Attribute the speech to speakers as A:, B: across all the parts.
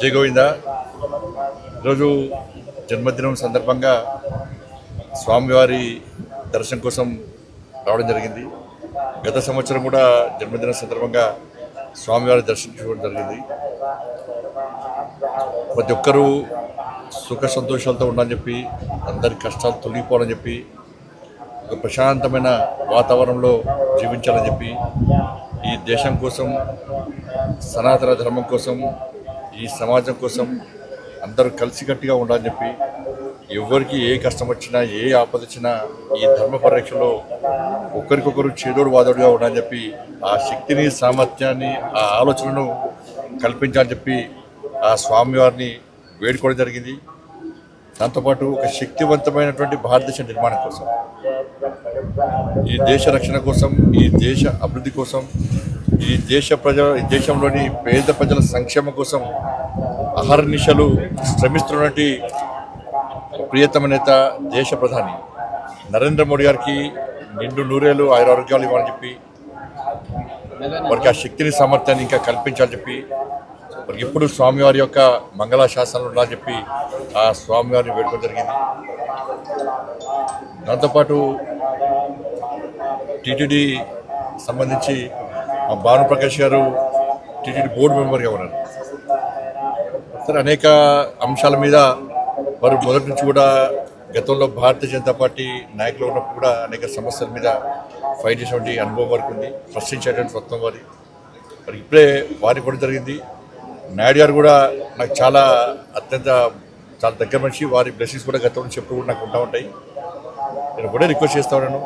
A: జై గోవింద. ఈరోజు జన్మదినం సందర్భంగా స్వామివారి దర్శనం కోసం రావడం జరిగింది. గత సంవత్సరం కూడా జన్మదినం సందర్భంగా స్వామివారి దర్శించుకోవడం జరిగింది. ప్రతి ఒక్కరూ సుఖ సంతోషాలతో ఉండాలని చెప్పి అందరి కష్టాలు తొలగిపోవాలని చెప్పి ఒక ప్రశాంతమైన వాతావరణంలో జీవించాలని చెప్పి ఈ దేశం కోసం సనాతన ధర్మం కోసం ఈ సమాజం కోసం అందరూ కలిసికట్టుగా ఉండాలని చెప్పి ఎవరికి ఏ కష్టం వచ్చినా ఏ ఆపద వచ్చినా ఈ ధర్మ పరిరక్షలో ఒకరికొకరు చేదోడు వాదోడుగా ఉండాలని చెప్పి ఆ శక్తిని సామర్థ్యాన్ని ఆ ఆలోచనను కల్పించాలని చెప్పి ఆ స్వామివారిని వేడుకోవడం జరిగింది. దాంతోపాటు ఒక శక్తివంతమైనటువంటి భారతదేశ నిర్మాణం కోసం ఈ దేశ రక్షణ కోసం ఈ దేశ అభివృద్ధి కోసం ఈ దేశ ప్రజల ఈ దేశంలోని పేద ప్రజల సంక్షేమం కోసం అహర్నిశలు శ్రమిస్తున్నటువంటి ప్రియతమ నేత దేశ ప్రధాని. నరేంద్ర మోడీ గారికి నిండు నూరేళ్ళు ఆయురారోగ్యాలు ఇవ్వాలని చెప్పి వారికి ఆ శక్తిని సామర్థ్యాన్ని ఇంకా కల్పించాలని చెప్పి వారికి ఎప్పుడు స్వామివారి యొక్క మంగళ శాసనాలు ఉండాలని చెప్పి ఆ స్వామివారిని వేడుకోవడం జరిగింది. దాంతోపాటు టీటీడీ సంబంధించి భానుప్రకాష్ గారు టీటీడీ బోర్డు మెంబర్గా ఉన్నారు. సరే అనేక అంశాల మీద వారు మొదటి నుంచి కూడా గతంలో భారతీయ జనతా పార్టీ నాయకులు ఉన్నప్పుడు కూడా అనేక సమస్యల మీద ఫైట్ చేసేటువంటి అనుభవం వరకు ఉంది. ప్రశ్నించేటువంటి మొత్తం వారి. మరి ఇప్పుడే వారికి కూడా జరిగింది. నాయుడు గారు కూడా నాకు చాలా అత్యంత చాలా దగ్గర మనిషి. వారి బ్లెస్సింగ్స్ కూడా గతంలో చెప్పు కూడా నాకు ఉంటా ఉంటాయి. నేను కూడా రిక్వెస్ట్ చేస్తా ఉన్నాను.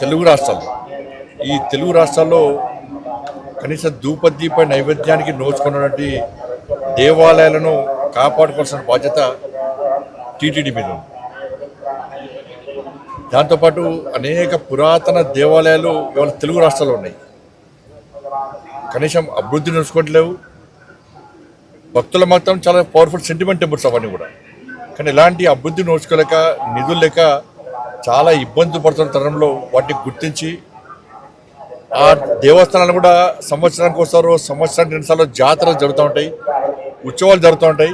A: తెలుగు రాష్ట్రాల్లో ఈ తెలుగు రాష్ట్రాల్లో కనీసం ధూపదీప నైవేద్యానికి నోచుకున్నటువంటి దేవాలయాలను కాపాడుకోవాల్సిన బాధ్యత టీటీడీ మీద ఉంది. దాంతోపాటు అనేక పురాతన దేవాలయాలు ఇవాళ తెలుగు రాష్ట్రాల్లో ఉన్నాయి. కనీసం అభివృద్ధి నడుచుకోవట్లేవు. భక్తుల మాత్రం చాలా పవర్ఫుల్ సెంటిమెంట్ టెంపుల్స్ అవన్నీ కూడా. కానీ ఇలాంటి అభివృద్ధి నోచుకోలేక నిధులు లేక చాలా ఇబ్బందులు పడుతున్న తరంలో వాటిని గుర్తించి ఆ దేవస్థానాలు కూడా సంవత్సరానికి వస్తారు సంవత్సరానికి రెండుసార్లు జాతరలు జరుగుతూ ఉంటాయి ఉత్సవాలు జరుగుతూ ఉంటాయి.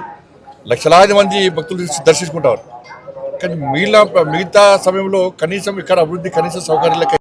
A: లక్షలాది మంది భక్తులు దర్శించుకుంటారు. కానీ మిగిలిన మిగతా సమయంలో కనీసం ఇక్కడ అభివృద్ధి కనీస సౌకర్యాలకి